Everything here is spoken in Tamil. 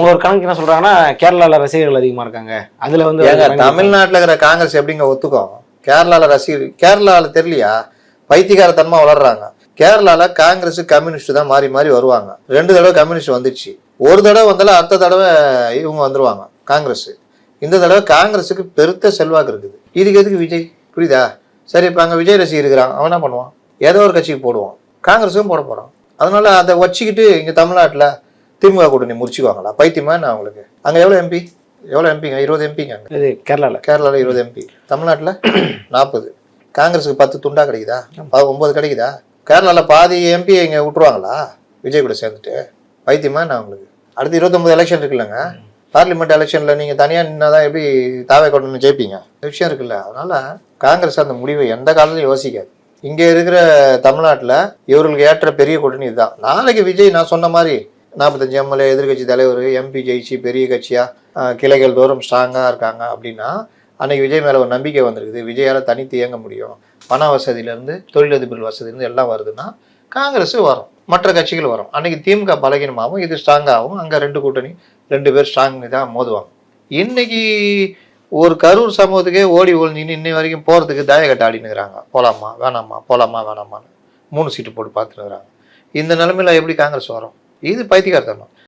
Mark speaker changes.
Speaker 1: அவங்க ஒரு கணக்கு என்ன சொல்றாங்கன்னா கேரளால ரசிகர்கள் அதிகமா இருக்காங்க. அதுல வந்து
Speaker 2: தமிழ்நாட்டுல இருக்கிற காங்கிரஸ் எப்படிங்க ஒத்துக்கும்? கேரளால ரசிகர் கேரளால தெரியலையா? பைத்தியகாரத்தனமா வளர்றாங்க. கேரளால காங்கிரஸ் கம்யூனிஸ்ட் தான் மாறி மாறி வருவாங்க. ரெண்டு தடவை கம்யூனிஸ்ட் வந்துடுச்சு ஒரு தடவை வந்தாலும் அடுத்த தடவை இவங்க வந்துருவாங்க காங்கிரஸ். இந்த தடவை காங்கிரஸுக்கு பெருத்த செல்வாக்கு இருக்குது. இதுக்கு எதுக்கு விஜய்? புரியுதா? சரி இப்போ அங்கே விஜய் ரசிகர் இருக்கிறான். அவன் என்ன பண்ணுவான்? ஏதோ ஒரு கட்சிக்கு போடுவான். காங்கிரஸும் போட போகிறான் அதனால அதை வச்சுக்கிட்டு இங்கே தமிழ்நாட்டில் திமுக கூட்டணி முடிச்சுக்குவாங்களா பைத்தியமா நான் அவங்களுக்கு? அங்கே எவ்வளோ எம்பி எவ்வளோ எம்பிங்க இருபது எம்பிங்க அங்கே?
Speaker 1: இது கேரளால.
Speaker 2: கேரளாவில் இருபது எம்பி தமிழ்நாட்டில் நாற்பது. காங்கிரஸுக்கு பத்து துண்டா கிடைக்குதா? ஒன்பது கிடைக்குதா? கேரளாவில் பாதி எம்பி இங்கே விட்டுருவாங்களா? விஜய் கூட சேர்ந்துட்டு. பைத்தியமா நான் உங்களுக்கு அடுத்து இருபத்தொம்பது எலெக்ஷன் இருக்குல்லங்க. பார்லிமெண்ட் எலெக்ஷனில் நீங்கள் தனியாக நின்னாதான் எப்படி தாவே கொண்டு ஜெயிப்பீங்க? விஷயம் இருக்குல்ல. அதனால காங்கிரஸ் அந்த முடிவை எந்த காலத்திலும் யோசிக்காது. இங்கே இருக்கிற தமிழ்நாட்டில் இவர்களுக்கு ஏற்ற பெரிய கூட்டணி இதுதான். நாளைக்கு விஜய் நான் சொன்ன மாதிரி நாற்பத்தஞ்சு எம்எல்ஏ எதிர்க்கட்சி தலைவர் எம்பி ஜெயிச்சு பெரிய கட்சியாக கிளைகள் தோறும் ஸ்ட்ராங்காக இருக்காங்க அப்படின்னா அன்னைக்கு விஜய் மேலே ஒரு நம்பிக்கை வந்திருக்குது. விஜயால் தனித்து இயங்க முடியும். பண வசதியிலேருந்து தொழிலதிபர் வசதியிலேருந்து எல்லாம் வருதுன்னா காங்கிரஸ் வரும். மற்ற கட்சிகள் வரும். அன்னைக்கு திமுக பலகீனமாகவும் இது ஸ்ட்ராங்காகவும் அங்கே ரெண்டு கூட்டணி ரெண்டு பேர் ஸ்ட்ராங் தான் மோதுவாங்க. இன்னைக்கு ஒரு கரூர் சமூகத்துக்கே ஓடி ஒழிஞ்சின்னு இன்னை வரைக்கும் போகிறதுக்கு தாயக்கட்ட ஆடினுக்கிறாங்க போகலாமா வேணாமா? போகலாமா வேணாமான்னு. மூணு சீட்டு போட்டு பார்த்துருக்குறாங்க இந்த நிலமையில எப்படி காங்கிரஸ் வரும்? இது பைத்தியக்காரத்தனம்?